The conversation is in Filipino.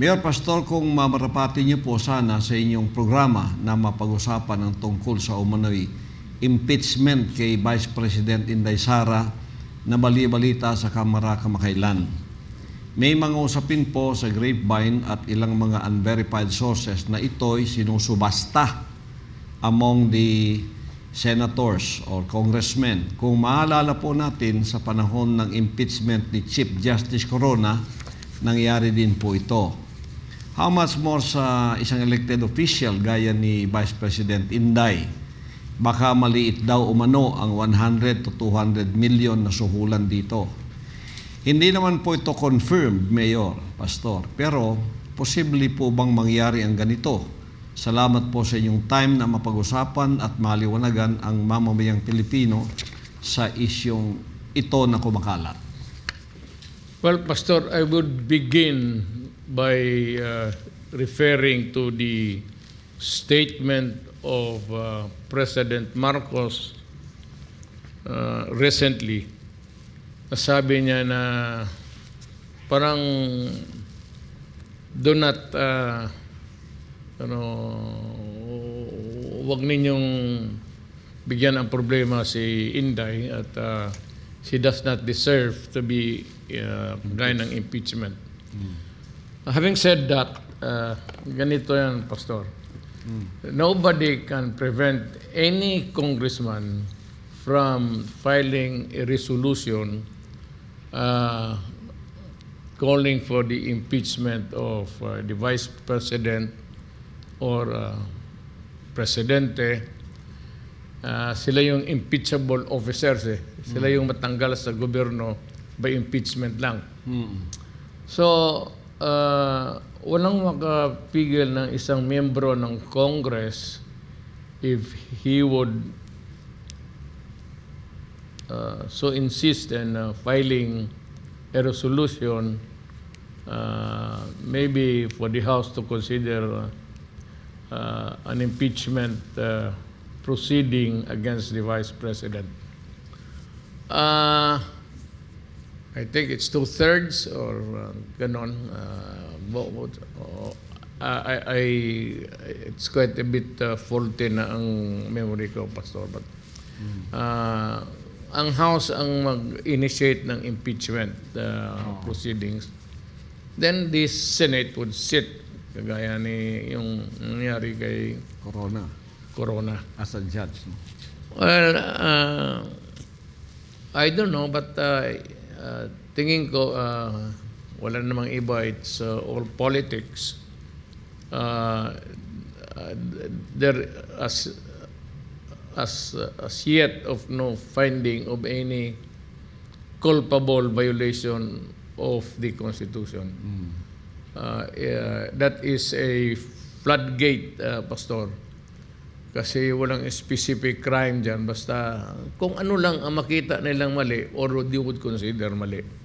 Mayor Pastor, kung mamarapati niyo po sana sa inyong programa na mapag-usapan ng tungkol sa umano'y impeachment kay Vice President Inday Sara na bali-balita sa Kamara kamakailan. May mga usapin po sa grapevine at ilang mga unverified sources na ito'y sinusubasta among the senators or congressmen. Kung maalala po natin sa panahon ng impeachment ni Chief Justice Corona, nangyari din po ito. How much more sa isang elected official gaya ni Vice President Inday? Baka maliit daw umano ang 100 to 200 million na suhulan dito. Hindi naman po ito confirmed, Mayor, Pastor. Pero, posible po bang mangyari ang ganito? Salamat po sa inyong time na mapag-usapan at maliwanagan ang mamamayang Pilipino sa isyong ito na kumakalat. Well, Pastor, I would begin by uh, referring to the statement of uh, President Marcos uh, recently. Nasabi niya na parang do not uh, ano, wag ninyong bigyan ang problema si Inday at uh, she does not deserve to be uh, gaya ng impeachment. Having said that, uh, ganito yan, Pastor. Nobody can prevent any congressman from filing a resolution uh, calling for the impeachment of uh, the vice president or uh, presidente. Uh, sila yung impeachable officers eh. Sila yung matanggal sa gobyerno by impeachment lang. So, uh, walang makapigil ng isang miyembro ng Congress if he would uh, so insist in uh, filing a resolution uh, maybe for the House to consider uh, an impeachment uh, proceeding against the Vice President. Uh, I think it's two-thirds or uh, ganon. Uh, vote, oh, I, I, it's quite a bit uh, faulty na ang memory ko, Pastor. But, uh, ang House ang mag-initiate ng impeachment uh, proceedings. Then the Senate would sit, kagaya ni yung nangyari kay Corona Corona. as a judge. No? Well, uh, I don't know, but uh, uh, tingin ko, uh, wala namang iba, it's uh, all politics. Uh, uh, there, as, as, as yet of no finding of any culpable violation of the Constitution. Uh, uh, that is a floodgate, uh, Pastor. Kasi walang specific crime dyan. Basta kung ano lang ang makita nilang mali or they would consider mali.